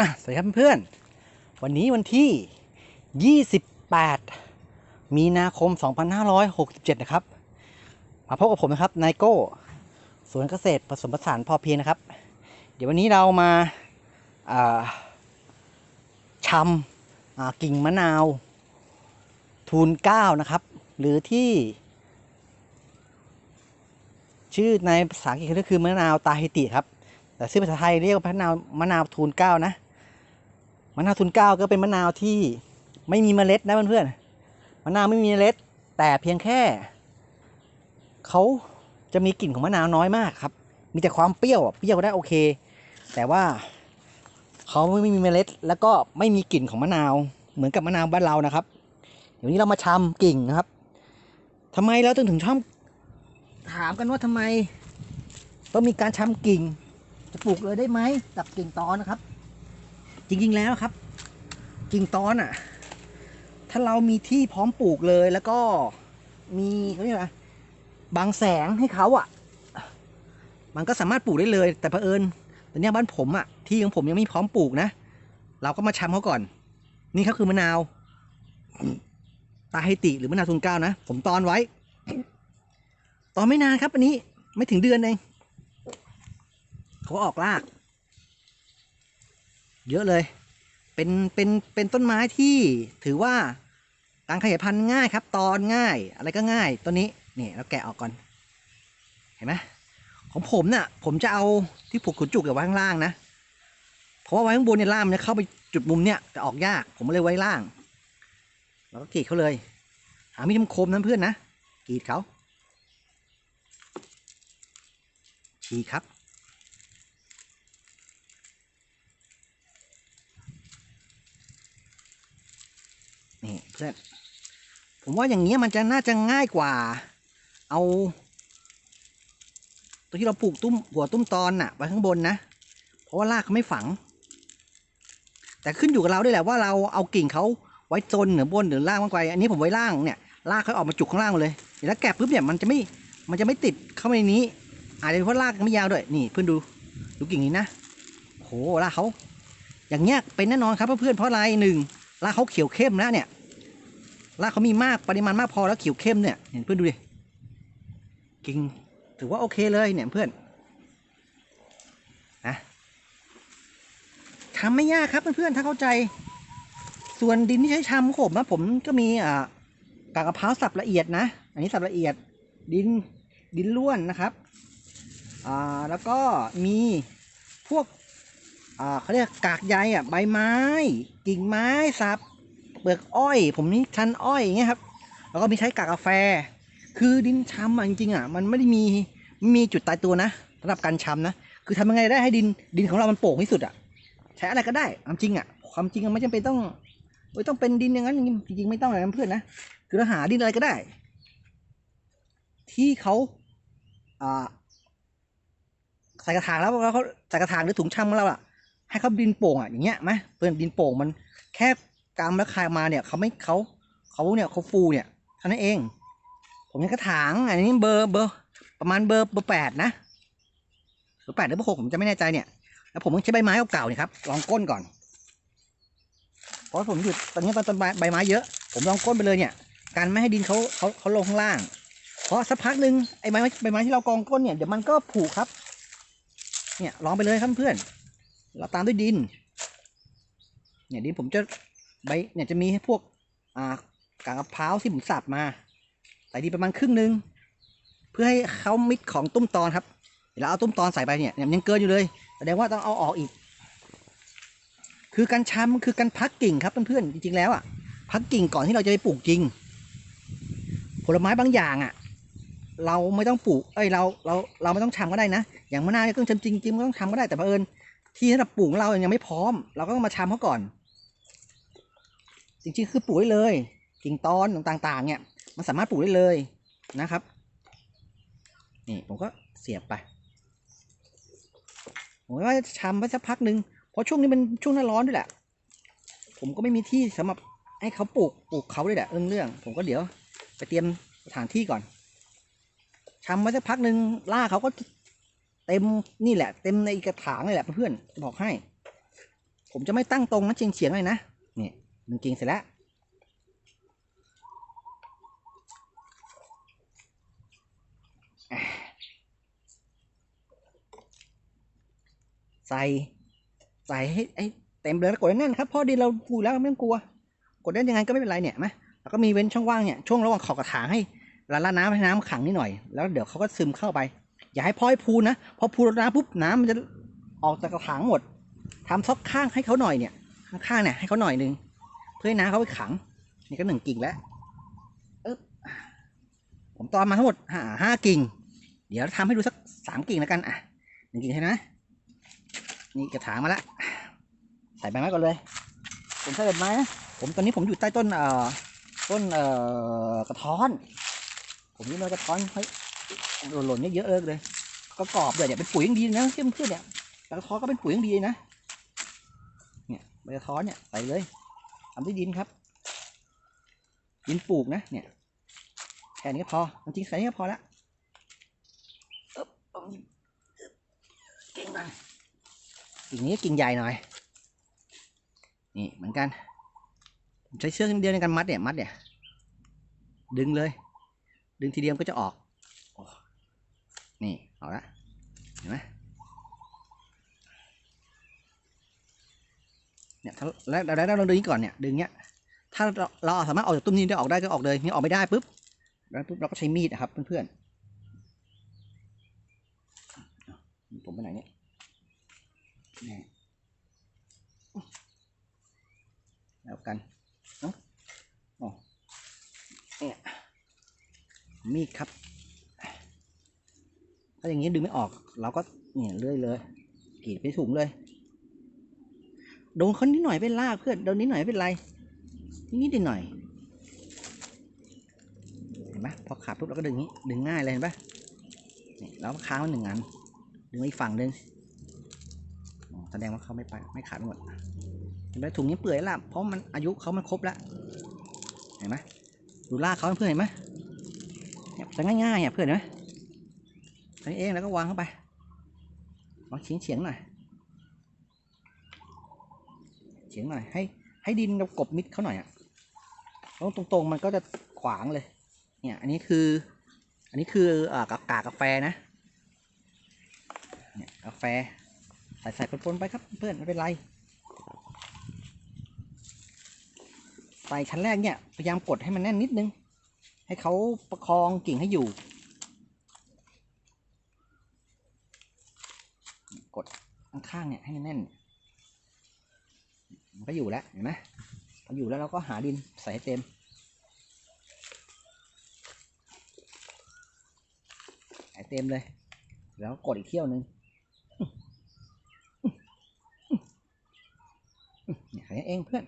อะสวัสดีครับเพื่อนวันนี้วันที่ 28 มีนาคม 2567 นะครับ มาพบกับผมนะครับนายโก้สวนเกษตรผสมผสานพอเพียงนะครับ เดี๋ยววันนี้เรามาอ่าชำกิ่งมะนาว ทูนเก้านะครับ หรือที่ ชื่อในภาษาอังกฤษก็คือมะนาวตาฮิติครับแต่ชื่อภาษาไทยเรียกว่ามะนาวมะนาวทูนเก้านะ มะนาวทูนเก้าก็เป็นมะนาวที่ไม่มีเมล็ดนะเพื่อนๆมะนาวไม่มีเมล็ด แต่เพียงแค่เขาจะมีกลิ่นของมะนาวน้อยมากครับ มีแต่ความเปรี้ยวเปรี้ยวได้โอเค แต่ว่าเขาไม่มีเมล็ด แล้วก็ไม่มีกลิ่นของมะนาว เหมือนกับมะนาวบ้านเรานะครับ เดี๋ยวนี้เรามาชำกิ่งนะครับทำไมเราถึงถึงชอบถามกันว่าทำไม ต้องมีการชำกิ่ง จะปลูกเลยได้ไหมกับกิ่งตอนนะครับ จริงๆแล้วครับ กิ่งตอนอะ ถ้าเรามีที่พร้อมปลูกเลยแล้วก็มีเขาเรียกอะไรบางแสงให้เขาอะ มันก็สามารถปลูกได้เลย แต่เผอิญตอนเนี้ยบ้านผมอะที่ของผมยังไม่พร้อมปลูกนะ เราก็มาชำเขาก่อน นี่เขาคือมะนาว ตาไฮติหรือมะนาวทุนเก้านะ ผมตอนไว้ ตอนไม่นานครับ อันนี้ไม่ถึงเดือนเองเขาก็ออกราก เยอะเลย เป็นเป็นเป็นต้นไม้ที่ถือว่าการขยายพันธุ์ง่ายครับ ตอนง่ายอะไรก็ง่ายต้นนี้นี่เราแกะออกก่อน เห็นไหมของผมเนี่ยผมจะเอาที่ผูกขุนจุกกับไว้ข้างล่างนะเพราะว่าไว้ข้างบนเนี่ยล่ามเนี่ยเข้าไปจุดมุมเนี่ยจะออกยากผมเลยไว้ล่างแล้วก็กรีดเขาเลย หามีดคมๆนะเพื่อนนะกรีดเขาฉีครับ นี่เพื่อนผมว่าอย่างเงี้ยมันจะน่าจะง่ายกว่า เอาตัวที่เราปลูกตุ้มหัวตุ้มตอนน่ะไว้ข้างบนนะ เพราะว่ารากเขาไม่ฝัง แต่ขึ้นอยู่กับเราด้วยแหละว่าเราเอากิ่งเขาไว้โซนเหนือบนหรือล่างมากกว่าอันนี้ผมไว้ล่างเนี่ยรากเขาออกมาจุกข้างล่างเลยเดี๋ยวถ้าแกะปุ๊บเนี่ยมันจะไม่มันจะไม่ติดเข้ามาในนี้ อาจจะเป็นเพราะรากไม่ยาวด้วยนี่เพื่อนดูดูกิ่งนี้นะโหรากเขาอย่างเงี้ยเป็นแน่นอนครับเพื่อนเพราะอะไรหนึ่งรากเขาเขียวเข้มแล้วเนี่ย รากเขามีมากปริมาณมากพอแล้วเขียวเข้มเนี่ยเห็นเพื่อนดูดิกิ่งถือว่าโอเคเลยเนี่ยเพื่อนนะทำไม่ยากครับเพื่อนๆถ้าเข้าใจ ส่วนดินที่ใช้ชำของผมนะผมก็มีอ่ากากมะพร้าวสับละเอียดนะ อันนี้สับละเอียดดินดินล้วนนะครับอ่าแล้วก็มีพวกอ่าเขาเรียกกากใยอะใบไม้ กิ่งไม้สับ เปลือกอ้อย ผมนี่ชันอ้อยอย่างเงี้ยครับ แล้วก็มีใช้กากกาแฟ คือดินชำอะจริงๆอะมันไม่ได้มีม,มีจุดตายตัวนะสำหรับการชำนะคือทำยังไงได้ให้ดินดินของเรามันโป่งที่สุดอะใช้อะไรก็ได้ความจริงอะความจริงอะไม่จำเป็นต้องไม่ต้องเป็นดินอย่างนั้นจริงๆไม่ต้องอะไรนะเพื่อนนะคือเราหาดินอะไรก็ได้ ที่เขาอ่าใส่กระถางแล้วแล้วเขาใส่กระถางหรือถุงชำของเราอะให้เขาดินโป่งอะอย่างเงี้ยไหมเพื่อนดินโป่งมันแค่ กำแล้วคายมาเนี่ยเขาไม่เขาเขาเนี่ยเขาฟูเนี่ยเท่านั้นเอง ผมยังกระถางอันนี้เบอร์เบอร์ประมาณเบอร์เบอร์แปดนะเบอร์แปดหรือเบอร์หกผมจะไม่แน่ใจเนี่ยแล้วผมต้องใช้ใบไม้เก่าๆเนี่ยครับลองก้นก่อนเพราะผมหยุดตอนนี้ตอนใบใบไม้เยอะ ผมลองก้นไปเลยเนี่ย การไม่ให้ดินเขาเขาเขาลงข้างล่าง เพราะสักพักหนึ่งไอ้ใบไม้ใบไม้ที่เรากองก้นเนี่ยเดี๋ยวมันก็ผุครับ เนี่ยลองไปเลยครับเพื่อนเราตามด้วยดิน เนี่ยดินผมจะ ใบเนี่ยจะมีให้พวกอ่ากากมะพร้าวที่ผมสับมาใส่ดินประมาณครึ่งหนึ่งเพื่อให้เขามิดของตุ้มตอนครับเดี๋ยวเราเอาตุ้มตอนใส่ไปเนี่ยยังเกินอยู่เลยแสดงว่าต้องเอาออกอีก คือการช้ำคือการพักกิ่งครับเพื่อนๆจริงๆแล้วอะพักกิ่งก่อนที่เราจะไปปลูกจริง ผลไม้บางอย่างอะ เราไม่ต้องปลูกเอ้ยเราเราเราไม่ต้องชำก็ได้นะ อย่างมะนาวเนี่ยก็จริงจริงๆไม่ต้องชำก็ได้แต่เผอิญที่ที่เราปลูกของเรายังไม่พร้อม เราก็ต้องมาชำเขาก่อน จริงๆคือปลูกได้เลย กิ่งตอนต่างๆ เนี่ย มันสามารถปลูกได้เลยนะครับ นี่ผมก็เสียบไปผมว่าจะชำไปสักพักหนึ่งเพราะช่วงนี้เป็นช่วงหน้าร้อนด้วยแหละ ผมก็ไม่มีที่สำหรับให้เขาปลูกปลูกเขาด้วยแหละเรื่องเรื่อง ผมก็เดี๋ยวไปเตรียมสถานที่ก่อนชำไว้สักพักหนึ่งล่าเขาก็เต็มนี่แหละ เต็มในกระถางนี่แหละเพื่อนๆบอกให้ ผมจะไม่ตั้งตรงนะเฉียงเฉียงๆเลยนะนี่ ดึงกิ่งเสร็จแล้วใส่ใส่ให้ให้เต็มเลยแล้วกดแน่นครับพราะดินเราปูแล้วไม่ต้องกลัว กดได้ยังไงก็ไม่เป็นไรเนี่ยไหมแล้วก็มีเว้นช่องว่างเนี่ยช่วงระหว่างขอบกระถางให้ละลาน้ำให้น้ำขังนิดหน่อย แล้วเดี๋ยวเขาก็ซึมเข้าไป อย่าให้พอให้พูนนะพอพูนแล้วน้ำปุ๊บน้ำมันจะออกจากกระถางหมดทำซอกข้างให้เขาหน่อยเนี่ยข้างๆเนี่ยให้เขาหน่อยนึง เพื่อให้น้ำเขาไปขัง นี่ก็หนึ่งกิ่งแล้วเอ๊บผมตอนมาทั้งหมดห้าห้ากิ่ง เดี๋ยวทำให้ดูสักสามกิ่งแล้วกันอะหนึ่งกิ่งใช่ไหมนี่กระถางมาล้วใส่ใบไม้ก่อนเลย ผมใส่ใบไม้นะผมตอนนี้ผมอยู่ใต้ต้นเอ่อต้นเอ่อกระท้อน ผมนี่เลยกระท้อนเฮ้ยหล่นๆเยอะเลย ก็กรอบเลยเนี่ยเป็นปุ๋ยยังดีนะเพื่อนเพื่อนๆเนี่ยกระท้อนก็เป็นปุ๋ยยังดีนะเนี่ยใบกระท้อนเนี่ยใส่เลยำด้วยดินครับ ดินปลูกนะเนี่ยแค่นี้ก็พอจริงๆใส่นี้ก็พอละเอ๊บเอากิ่งมากิ่งนี้กิ่งใหญ่หน่อย นี่เหมือนกันผมใช้เชือกเดียวในการมัดเนี่ยมัดเนี่ยดึงเลย ดึงทีเดียวก็จะออกโอ้นี่ออกละเห็นไหม เนี่ยถ้าแล้วแล้วแล้เราดึงนี้ก่อนเนี่ยดึงเนี้ยถ้าเราสามารถออกจากตุ้มนี้ได้ออกได้ก็ออกเลยนี่ออกไม่ได้ปุ๊บแล้วปุ๊บเราก็ใช้มีดนะครับเพื่อนๆผมไปไหนเนี่ยแล้วกันเนาะเนี่ยมีดครับถ้าอย่างนี้ดึงไม่ออกเราก็เนี่ยเลื่อยเลยกรีดไปถุงเลย โดนคนนิดหน่อยเป็นลากเพื่อน โดนนิดหน่อยเป็นไรนิดๆหน่อย เห็นไหมพอขาดปุ๊บเราก็ดึงนี้ ดึงง่ายเลยเห็นปะนี่แล้วค้างไว้หนึ่งอัน ดึงไว้อีกฝั่งหนึ่งแสดงว่าเขาไม่ไปไม่ขาดหมด เห็นไหมถุงนี้เปื่อยแล้วล่ะเพราะมันอายุเขามันครบแล้ว เห็นไหมดูลากเขาเพื่อนเห็นไหมเนี่ยจะง่ายๆอะเพื่อนเห็นไหมใช้เองแล้วก็วางเข้าไปวางเฉียงเฉียงๆหน่อยเฉียงหน่อย ให้ ให้ดินเรากบมิดเขาหน่อยอะแล้วตรงๆมันก็จะขวางเลย เนี่ย อันนี้คือ อันนี้คืออ่ากากากาแฟนะ เนี่ยกาแฟ ใส่ใส่ปนๆไปครับเพื่อนไม่เป็นไร ใส่ชั้นแรกเนี่ยพยายามกดให้มันแน่นนิดนึง ให้เขาประคองกิ่งให้อยู่ กดข้างๆเนี่ยให้มันแน่น มันก็อยู่แล้วเห็นไหมพออยู่แล้วเราก็หาดินใส่ให้เต็ม ใส่เต็มเลย แล้วกดอีกเที่ยวหนึ่งเนี่ยใส่เองเพื่อน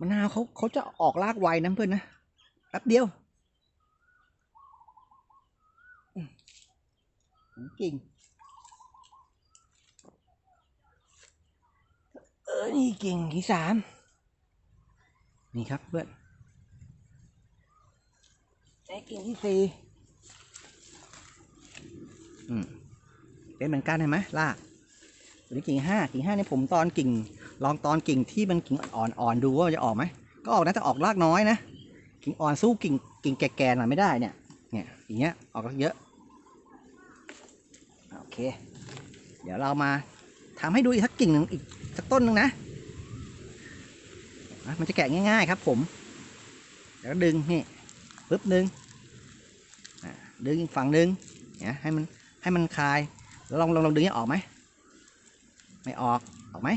มะนาวเขาเขาจะออกรากไวนะเพื่อนนะแป๊บเดียวอืมกิ่ง เออ นี่กิ่งที่สาม นี่ครับเพื่อนไอ้กิ่งที่สี่อืมเป็นเหมือนกันเห็นไหมลากตัวนี้กิ่งห้ากิ่งห้านี่ผมตอนกิ่ง ลองตอนกิ่งที่มันกิ่งอ่อนอ่อนๆดูว่าจะออกไหมก็ออกนะแต่ออกรากน้อยนะกิ่งอ่อนสู้กิ่งกิ่งแก่ๆหน่อยไม่ได้เนี่ย เนี่ยอย่างเงี้ยออกรากเยอะโอเค เดี๋ยวเรามาทำให้ดูอีกสักกิ่งหนึ่งอีก สักต้นหนึ่งนะมันจะแกะง่าย ๆ ครับ ผมแล้วดึงนี่ปึ๊บดึงดึงอีกฝั่งดึงเนี่ยให้มันให้มันคลายแล้วลองลองลองดึงให้ออกไหมไม่ออกออกไหม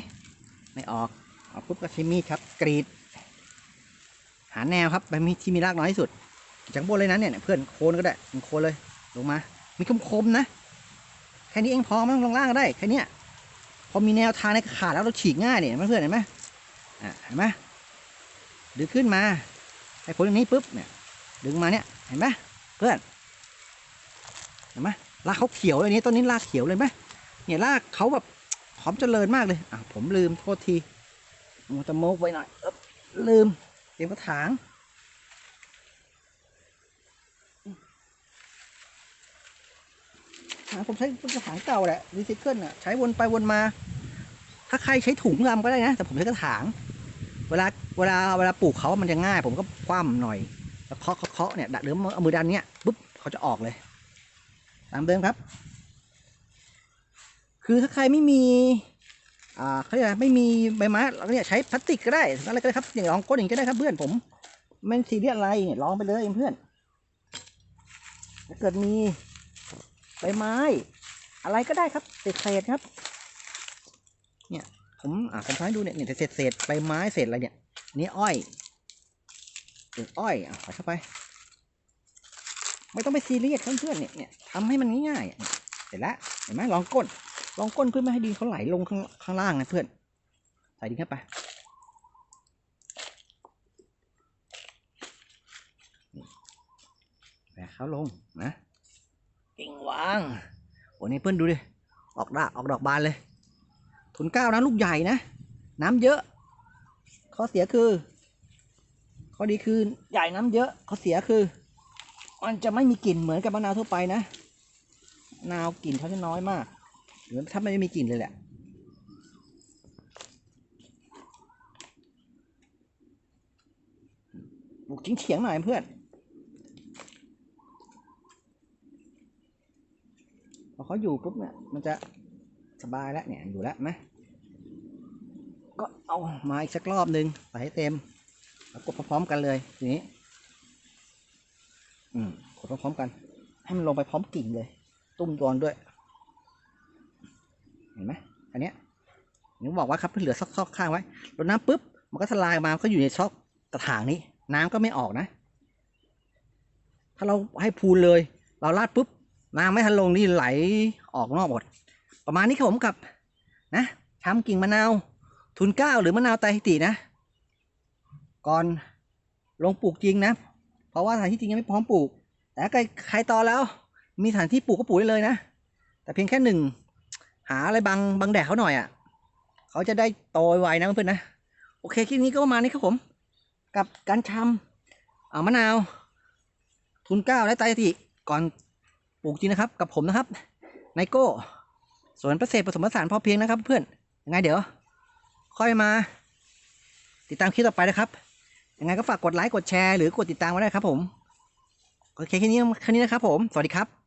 ไม่ออกออกปุ๊บก็ใช้มีดครับกรีด หาแนวครับใบมีที่มีรากน้อยที่สุดจากบนเลยนะเนี่ยเพื่อนโคนก็ได้โคนเลยลงมา มีคมๆนะ แค่นี้เองพอไม่ต้องลงล่างก็ได้แค่นี้ พอมีแนวทางในขาดแล้วเราฉีกง่ายเนี่ยเพื่อนเห็นไหมอะเห็นไหมดึงขึ้นมาไอ้ผลอย่างนี้ปุ๊บเนี่ยดึงมาเนี่ยเห็นไหมเพื่อนเห็นไหมรากเขาเขียวเลยนี่ต้นนี้รากเขียวเลยไหมเนี่ยรากเขาแบบพร้อมเจริญมากเลยอะผมลืมโทษทีมัวตะโมกไว้หน่อยลืมเตรียมกระถาง อะผมใช้กระถางเก่าแหละรีไซเคิลอะใช้วนไปวนมา ถ้าใครใช้ถุงดำก็ได้นะ แต่ผมใช้กระถาง เวลาเวลาเวลาปลูกเขามันจะง่าย ผมก็คว่ำหน่อย แล้วเคาะเคาะเนี่ยดัดหรือเอามือดันเนี้ยปุ๊บเขาจะออกเลย ตามเดิมครับ คือถ้าใครไม่มีอ่าเขาเรียกอะไรไม่มีใบไม้เราเนี่ยใช้พลาสติกก็ได้อะไรก็ได้ครับอย่างลองก้นอย่างก็ได้ครับเพื่อนผมไม่ซีเรียสอะไรเนี่ยลองไปเลยเพื่อนถ้าเกิดมี ใบไม้ อะไรก็ได้ครับเศษๆครับ เนี่ย ผมอ่าผมทำให้ดูเนี่ยเนี่ยเศษเศษใบไม้เศษอะไรเนี่ยนี่อ้อยเศษอ้อยอะใส่เข้าไป ไม่ต้องไปซีเรียสเพื่อนๆเนี่ยเนี่ยทำให้มันง่ายๆอะเสร็จแล้วเห็นไหมลองก้นลองก้นเพื่อไม่ให้ดินเขาไหลลงข้างข้างล่างนะเพื่อนใส่ดินเข้าไปแบกเขาลงนะ เก่งวางโอ้นี่เพื่อนดูดิ ออกดอกออกดอกบานเลย ทุนเก้านะลูกใหญ่นะ น้ำเยอะ ข้อเสียคือ ข้อดีคือใหญ่น้ำเยอะ ข้อเสียคือ มันจะไม่มีกลิ่นเหมือนกับมะนาวทั่วไปนะมะนาวกลิ่นเขาจะน้อยมาก หรือถ้าไม่มีกลิ่นเลยแหละบุกเฉียงๆหน่อยเพื่อน อเขาอยู่ปุ๊บเนี่ยมันจะสบายแล้วเนี่ยอยู่แล้วไหมก็เอามาอีกสักรอบหนึ่งใส่ให้เต็มแล้วกดพร้อมๆกันเลยทีนี้ อืมกดพร้อมๆกัน ให้มันลงไปพร้อมกิ่งเลย ตุ้มตอนด้วย เห็นไหมอันเนี้ยนึกบอกว่าครับเหลือซอกซอกข้างไว้รดน้ำปุ๊บมันก็ทลายมาก็อยู่ในซอกกระถางนี้ น้ำก็ไม่ออกนะ ถ้าเราให้พูนเลย เราลาดปุ๊บ น้ำไม่ทันลงนี่ไหลออกนอกหมด ประมาณนี้ครับผมกับนะทำกิ่งมะนาวทุนเก้าหรือมะนาวไตฮิตินะ ก่อนลงปลูกจริงนะ เพราะว่าสถานที่จริงยังไม่พร้อมปลูก แต่ใครใครต่อแล้ว มีสถานที่ปลูกก็ปลูกได้เลยนะ แต่เพียงแค่หนึ่งหาอะไรบังบังแดดเขาหน่อยอะ เขาจะได้โตไวนะเพื่อนๆนะ โอเคคลิปนี้ก็ประมาณนี้ครับผม กับการทำอ่ามะนาว ทุนเก้าและไตรติก่อน ลูกจริงนะครับ กับผมนะครับไนโก้สวนเกษตรผสมผสานพอเพียงนะครับ เพื่อนยังไงเดี๋ยว ค่อยมา ติดตามคลิปต่อไปนะครับยังไงก็ฝากกดไลค์กดแชร์หรือกดติดตามไว้ได้ครับผมโอเคแค่นี้แค่นี้นะครับผม สวัสดีครับ